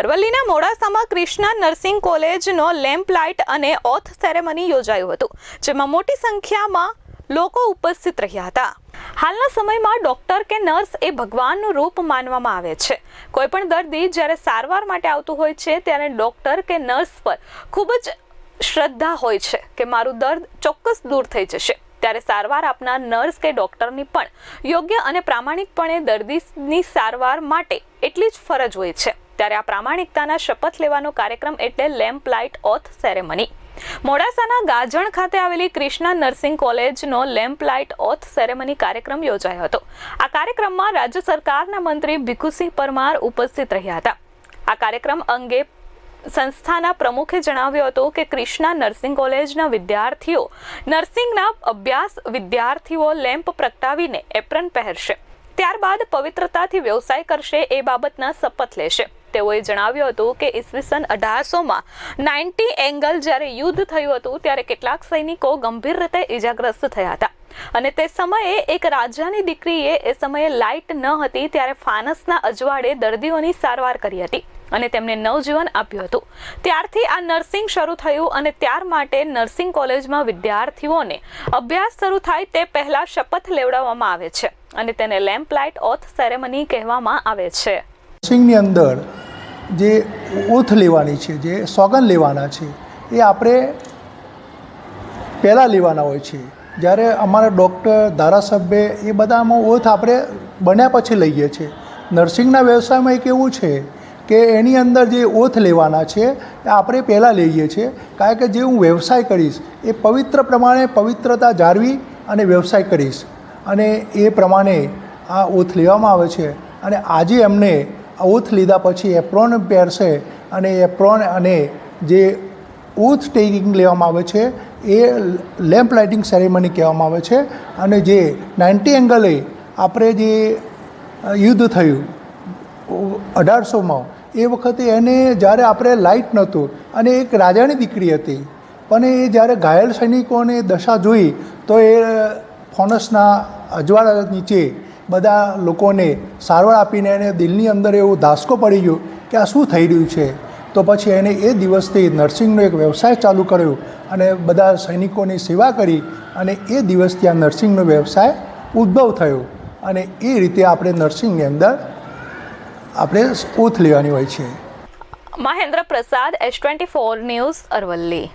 અરવલ્લીના મોડાસામાં કૃષ્ણા નર્સિંગ કોલેજનો લેમ્પ લાઇટ અને ઓથ સેરેમની યોજાયું હતું, જેમાં મોટી સંખ્યામાં લોકો ઉપસ્થિત રહ્યા હતા. હાલના સમયમાં ડોક્ટર કે નર્સ એ ભગવાનનું રૂપ માનવામાં આવે છે. કોઈ પણ દર્દી જ્યારે સારવાર માટે આવતું હોય છે, ત્યારે ડોક્ટર કે નર્સ પર ખૂબ જ શ્રદ્ધા હોય છે કે મારું દર્દ ચોક્કસ દૂર થઈ જશે. ત્યારે સારવાર આપનાર નર્સ કે ડોક્ટરની પણ યોગ્ય અને પ્રામાણિકપણે દર્દીની સારવાર માટે એટલી જ ફરજ હોય છે. ત્યારે આ પ્રામાણિકતાના શપથ લેવાનો કાર્યક્રમ એટલે લેમ્પ લાઇટ ઓથ સેરેમની. મોડાસાના ગાજણ ખાતે આવેલી કૃષ્ણા નર્સિંગ કોલેજનો લેમ્પ લાઇટ ઓથ સેરેમની કાર્યક્રમ યોજાયો હતો. આ કાર્યક્રમમાં રાજ્ય સરકારના મંત્રી ભીખુસિંહ પરમાર ઉપસ્થિત રહ્યા હતા. આ કાર્યક્રમ અંગે સંસ્થાના પ્રમુખે જણાવ્યું હતું કે કૃષ્ણા નર્સિંગ કોલેજના વિદ્યાર્થીઓ નર્સિંગના અભ્યાસ વિદ્યાર્થીઓ લેમ્પ પ્રગટાવીને એપ્રન પહેરશે. ત્યારબાદ પવિત્રતાથી વ્યવસાય કરશે એ બાબતના શપથ લેશે. તેઓએ જણાવ્યું હતું કે ઈસવીસન અઢારસોમાં નાઇન્ટી એંગલ જ્યારે યુદ્ધ થયું હતું, ત્યારે કેટલાક સૈનિકો ગંભીર રીતે ઇજાગ્રસ્ત થયા હતા. અને તે સમયે એક રાજાની દીકરીએ એ સમયે લાઇટ ન હતી, ત્યારે ફાનસના અજવાળે દર્દીઓની સારવાર કરી હતી અને તેમને નવજીવન આપ્યું હતું. ત્યારથી આ નર્સિંગ શરૂ થયું અને ત્યાર માટે નર્સિંગ કોલેજમાં વિદ્યાર્થીઓને અભ્યાસ શરૂ થાય તે પહેલા શપથ લેવડાવવામાં આવે છે અને તેને લેમ્પ લાઇટ ઓથ સેરેમની કહેવામાં આવે છે. સિંગની અંદર જે ઓથ લેવાની છે, જે સોગન લેવાના છે, એ આપણે પહેલાં લેવાના હોય છે. જ્યારે અમારા ડૉક્ટર, ધારાસભ્ય એ બધામાં ઓથ આપણે બન્યા પછી લઈએ છીએ નર્સિંગના વ્યવસાયમાં એક એવું છે કે એની અંદર જે ઓથ લેવાના છે, એ આપણે પહેલાં લઈએ છીએ કારણ કે જે હું વ્યવસાય કરીશ, એ પવિત્ર પ્રમાણે પવિત્રતા જાળવી અને વ્યવસાય કરીશ. અને એ પ્રમાણે આ ઓથ લેવામાં આવે છે. અને આજે એમને ઓથ લીધા પછી એપ્રોન પહેરશે અને એપ્રોન અને જે ઓથ ટેકિંગ લેવામાં આવે છે, એ લેમ્પ લાઇટિંગ સેરેમની કહેવામાં આવે છે અને જે નાઇન્ટી એંગલે આપણે જે યુદ્ધ થયું, અઢારસોમાં, એ વખતે એને જ્યારે આપણે લાઇટ નહોતું અને એક રાજાની દીકરી હતી, પણ એ જ્યારે ઘાયલ સૈનિકોને દશા જોઈ, તો એ ફોનસના અજવાળા નીચે બધા લોકોને સારવાર આપીને એને દિલની અંદર એવો ધાસકો પડી ગયો કે આ શું થઈ રહ્યું છે? તો પછી એને એ દિવસથી નર્સિંગનો એક વ્યવસાય ચાલુ કર્યો અને બધા સૈનિકોની સેવા કરી અને એ દિવસથી આ નર્સિંગનો વ્યવસાય ઉદ્ભવ થયો. અને એ રીતે આપણે નર્સિંગની અંદર આપણે ઓથ લેવાની હોય છે. Mahendra Prasad, S twenty four news Aravalli.